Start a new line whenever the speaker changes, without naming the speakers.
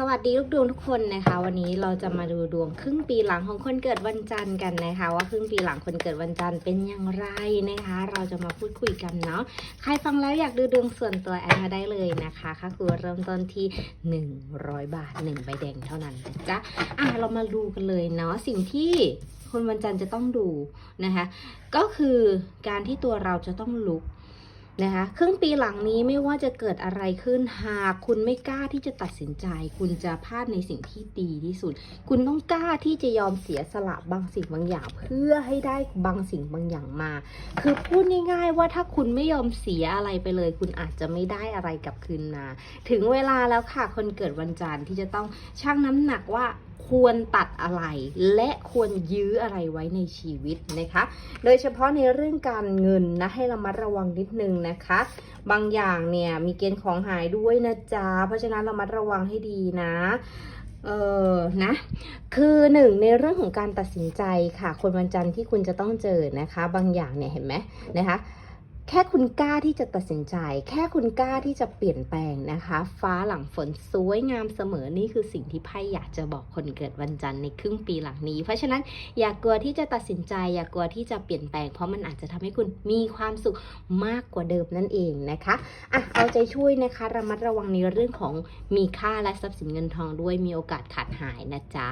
สวัสดีลูกดวงทุกคนนะคะ วันนี้เราจะมาดูดวงครึ่งปีหลังของคนเกิดวันจันทร์กันนะคะ ว่าครึ่งปีหลังคนเกิดวันจันทร์เป็นอย่างไรนะคะ เราจะมาพูดคุยกันเนาะใครฟังแล้วอยากดูดวงส่วนตัวแอนมาได้เลยนะคะค่าคือเริ่มต้นที่ 100 บาท1ใบแดงเท่านั้นนะจ๊ะอะเรามาดูกันเลยเนาะสิ่งที่คนวันจันทร์จะต้องดูนะคะ ก็คือการที่ตัวเราจะต้องลุก นะคะครึ่งปีหลังนี้ไม่ว่าจะเกิดอะไรขึ้นหากคุณไม่กล้าที่จะตัดสินใจ คุณจะพลาดในสิ่งที่ดีที่สุด คุณต้องกล้าที่จะยอมเสียสละบางสิ่งบางอย่าง เพื่อให้ได้บางสิ่งบางอย่างมา คือพูดง่าย ๆ ว่าถ้าคุณไม่ยอมเสียอะไรไปเลย คุณอาจจะไม่ได้อะไรกลับคืนมา ถึงเวลาแล้วค่ะคนเกิดวันจันทร์ที่จะต้องชั่งน้ำหนักว่า ควรตัดอะไร และควรยื้ออะไรไว้ในชีวิตนะคะ โดยเฉพาะในเรื่องการเงินนะให้ระมัดระวังนิดนึงนะคะ บางอย่างเนี่ยมีเกณฑ์ของหายด้วยนะจ๊ะ เพราะฉะนั้นระมัดระวังให้ดีนะเออนะ คือหนึ่งในเรื่องของการตัดสินใจค่ะ คนวันจันทร์ที่คุณจะต้องเจอนะคะ บางอย่างเนี่ยเห็นไหมนะคะ แค่คุณกล้าที่จะตัดสินใจ แค่คุณกล้าที่จะเปลี่ยนแปลงนะคะ ฟ้าหลังฝนสวยงามเสมอนี่คือสิ่งที่ไพ่อยากจะบอกคนเกิดวันจันทร์ในครึ่งปีหลังนี้ เพราะฉะนั้นอย่ากกลัวที่จะตัดสินใจ อย่ากกลัวที่จะเปลี่ยนแปลง เพราะมันอาจจะทำให้คุณมีความสุขมากกว่าเดิมนั่นเองนะคะอะเอาใจช่วยนะคะ ระมัดระวังในเรื่องของมีค่าและทรัพย์สินเงินทองด้วยมีโอกาสขาดหายนะจ๊ะ